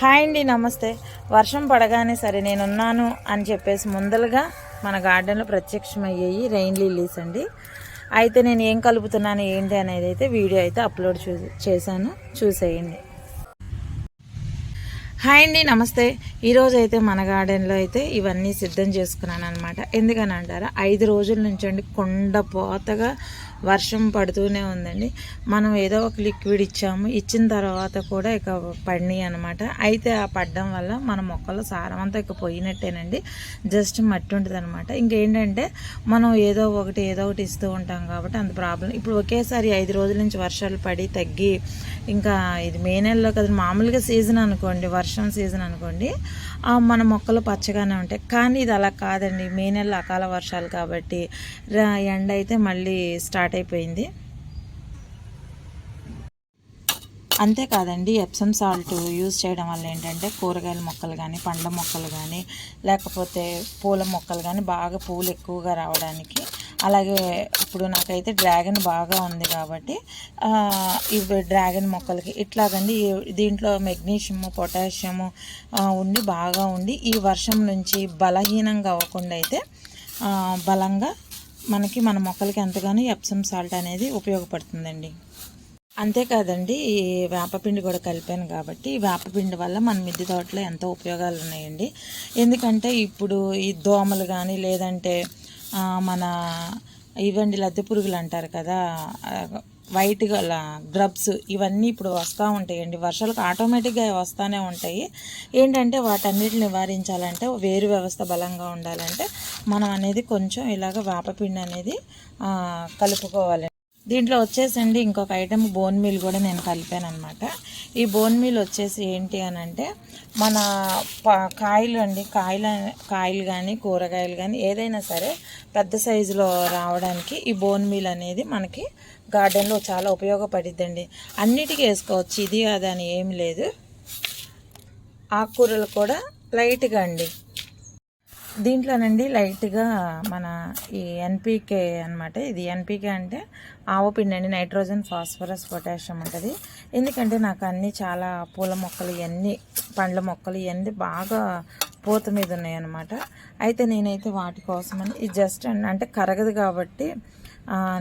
Hi అండి నమస్తే. వర్షం పడగానే సరే నేనున్నాను అని చెప్పేసి ముందలుగా మన గార్డెన్లో ప్రత్యక్షమయ్యాయి రెయిన్ లిల్లీస్ అండి. అయితే నేను ఏం కలుపుతున్నాను ఏంటి అనేది అయితే వీడియో అయితే అప్లోడ్ చూ చేశాను. చూసేయండి. హాయ్ అండి నమస్తే. ఈరోజు అయితే మన గార్డెన్లో అయితే ఇవన్నీ సిద్ధం చేసుకున్నాను అనమాట ఎందుకని అంటారా? ఐదు రోజుల నుంచి అండి కొండ పోతగా వర్షం పడుతూనే ఉందండి. మనం ఏదో ఒక లిక్విడ్ ఇచ్చాము ఇచ్చిన తర్వాత కూడా ఇక పడినాయి అనమాట అయితే ఆ పడడం వల్ల మన మొక్కలు సారం అంతా ఇక పోయినట్టేనండి. జస్ట్ మట్టి ఉంటుంది అనమాట ఇంకేంటంటే మనం ఏదో ఒకటి ఏదో ఒకటి ఇస్తూ ఉంటాం కాబట్టి అంత ప్రాబ్లం. ఇప్పుడు ఒకేసారి ఐదు రోజుల నుంచి వర్షాలు పడి తగ్గి ఇంకా ఇది మే నెలలో కదా మామూలుగా సీజన్ అనుకోండి వర్షం సీజన్ అనుకోండి మన మొక్కలు పచ్చగానే ఉంటాయి. కానీ ఇది అలా కాదండి. మే నెలలో అకాల వర్షాలు కాబట్టి ఎండ అయితే మళ్ళీ స్టార్ట్ అయిపోయింది. అంతేకాదండి ఎప్సమ్ సాల్ట్ యూజ్ చేయడం వల్ల ఏంటంటే కూరగాయల మొక్కలు కానీ పండ్ల మొక్కలు కానీ లేకపోతే పూల మొక్కలు కానీ బాగా పూలు ఎక్కువగా రావడానికి అలాగే ఇప్పుడు నాకైతే డ్రాగన్ బాగా ఉంది కాబట్టి ఇవి డ్రాగన్ మొక్కలకి ఇట్లాగండి. దీంట్లో మెగ్నీషియము పొటాషియము ఉండి బాగా ఉండి ఈ వర్షం నుంచి బలహీనంగా అవ్వకుండా అయితే బలంగా మనకి మన మొక్కలకి ఎంతగానో ఎప్సమ్ సాల్ట్ అనేది ఉపయోగపడుతుందండి. అంతేకాదండి ఈ వేపపిండి కూడా కలిపాను కాబట్టి ఈ వేపపిండి వల్ల మన మిద్దె తోటలో ఎంతో ఉపయోగాలు ఉన్నాయండి. ఎందుకంటే ఇప్పుడు ఈ దోమలు కానీ లేదంటే మన ఇవండి లద్దె పురుగులు అంటారు కదా వైట్ గల గ్రబ్స్ ఇవన్నీ ఇప్పుడు వస్తూ ఉంటాయండి. వర్షాలకు ఆటోమేటిక్గా వస్తూనే ఉంటాయి. ఏంటంటే వాటన్నిటిని నివారించాలంటే వేరు వ్యవస్థ బలంగా ఉండాలంటే మనం అనేది కొంచెం ఇలాగ వేపపిండి అనేది కలుపుకోవాలి. దీంట్లో వచ్చేసండి ఇంకొక ఐటమ్ బోన్ మీల్ కూడా నేను కలిపాను అనమాట ఈ బోన్ మీల్ వచ్చేసి ఏంటి అని అంటే మన ప- కాయలు అండి కాయలు కాయలు కానీ కూరగాయలు కానీ ఏదైనా సరే పెద్ద సైజులో రావడానికి ఈ బోన్ మీల్ అనేది మనకి గార్డెన్లో చాలా ఉపయోగపడిద్దండి. అన్నిటికీ వేసుకోవచ్చు ఇది అది అని ఏమి లేదు. ఆకుకూరలు కూడా లైట్గా అండి. దీంట్లోనండి లైట్గా మన ఈ ఎన్పీకే అన్నమాట. ఇది ఎన్పీకే అంటే ఆవపిండి అండి నైట్రోజన్ ఫాస్ఫరస్ పొటాషియం ఉంటుంది. ఎందుకంటే నాకు అన్నీ చాలా పూల మొక్కలు ఇవన్నీ పండ్ల మొక్కలు ఇవన్నీ బాగా పూత మీద ఉన్నాయన్నమాట. అయితే నేనైతే వాటి కోసమని ఇది జస్ట్ అంటే కరగదు కాబట్టి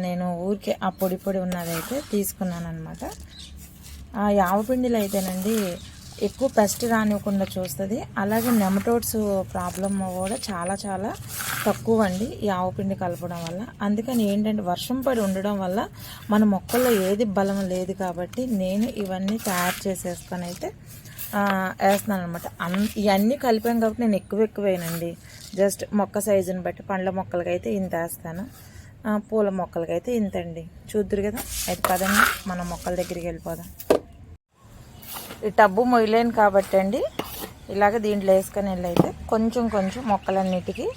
నేను ఊరికే ఆ పొడి పొడి ఉన్నదైతే తీసుకున్నాను అనమాట ఆ యావపిండిలో అయితేనండి ఎక్కువ పెస్ట్ రానివ్వకుండా చూస్తుంది. అలాగే నెమటోడ్స్ ప్రాబ్లమ్ కూడా చాలా చాలా తక్కువ అండి ఈ ఆవుపిండి కలపడం వల్ల. అందుకని ఏంటంటే వర్షం పడి ఉండడం వల్ల మన మొక్కల్లో ఏది బలం లేదు కాబట్టి నేను ఇవన్నీ తయారు చేసేసుకొని అయితే వేస్తున్నాను అనమాట అన్ ఇవన్నీ కలిపాం కాబట్టి నేను ఎక్కువ ఎక్కువ వేయనండి జస్ట్ మొక్క సైజుని బట్టి పండ్ల మొక్కలకైతే ఇంత వేస్తాను. పూల మొక్కలకైతే ఇంత ఇంతండి. చూద్దరు కదా? అయితే పదండి మన మొక్కల దగ్గరికి వెళ్ళిపోదాం. ఈ టబ్బు మొయ్యలేను కాబట్టి అండి. ఇలాగ దీంట్లో వేసుకొని వెళ్ళైతే కొంచెం కొంచెం మొక్కలన్నిటికీ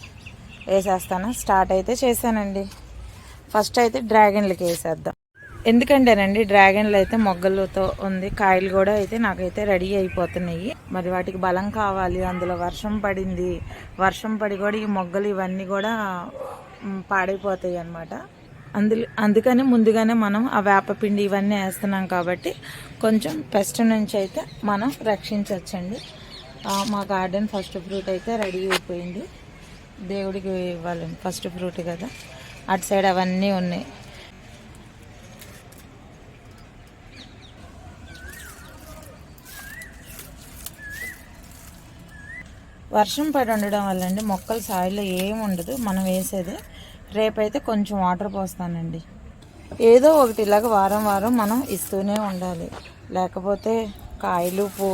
వేసేస్తాను. స్టార్ట్ అయితే చేశానండి. ఫస్ట్ అయితే డ్రాగన్లకి వేసేద్దాం. ఎందుకంటేనండి డ్రాగన్లు అయితే మొగ్గలతో ఉంది. కాయలు కూడా అయితే నాకైతే రెడీ అయిపోతున్నాయి. మరి వాటికి బలం కావాలి అందులో వర్షం పడింది. వర్షం పడి కూడా ఈ మొగ్గలు ఇవన్నీ కూడా పాడైపోతాయి అన్నమాట. అందులో అందుకని ముందుగానే మనం ఆ వేపపిండి ఇవన్నీ వేస్తున్నాం కాబట్టి కొంచెం పెస్ట్ నుంచి అయితే మనం రక్షించవచ్చండి మా గార్డెన్ ఫస్ట్ ఫ్రూట్ అయితే రెడీ అయిపోయింది. దేవుడికి ఇవ్వాలి ఫస్ట్ ఫ్రూట్ కదా. అటు సైడ్ అవన్నీ ఉన్నాయి. వర్షం పడి ఉండడం వల్ల అండి మొక్కల సాయిలో ఏం ఉండదు మనం వేసేది రేపైతే కొంచెం వాటర్ పోస్తానండి. ఏదో ఒకటి ఇలాగ వారం వారం మనం ఇస్తూనే ఉండాలి. లేకపోతే కాయలు పూ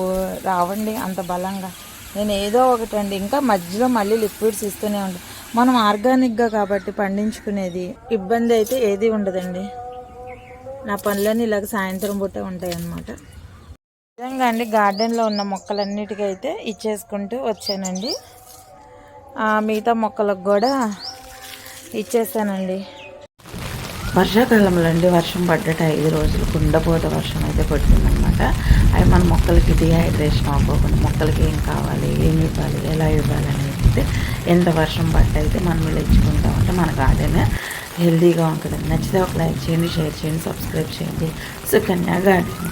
రావండి అంత బలంగా. నేను ఏదో ఒకటి అండి ఇంకా మధ్యలో మళ్ళీ లిక్విడ్స్ ఇస్తూనే ఉంటాను మనం ఆర్గానిక్గా కాబట్టి పండించుకునేది ఇబ్బంది అయితే ఏది ఉండదండి. నా పనులన్నీ ఇలాగ సాయంత్రం పూట ఉంటాయన్నమాట. నిజంగా అండి గార్డెన్లో ఉన్న మొక్కలన్నిటికైతే ఇచ్చేసుకుంటూ వచ్చానండి. మిగతా మొక్కలకు కూడా ఇచ్చేస్తానండి. వర్షాకాలంలో అండి వర్షం పడ్డట ఐదు రోజులు కుండపోత వర్షం అయితే పడుతుందన్నమాట. అవి మన మొక్కలకి డిహైడ్రేషన్ అవ్వకుండా మొక్కలకి ఏం కావాలి ఏం ఇవ్వాలి ఎలా ఇవ్వాలి అనేది అయితే ఎంత వర్షం పడ్డ అయితే మనం ఇలా ఇచ్చుకుంటా ఉంటే మన గార్డెన్ హెల్తీగా ఉంటుంది నచ్చితే ఒక లైక్ చేయండి షేర్ చేయండి సబ్స్క్రైబ్ చేయండి. సుకన్య గార్డెన్.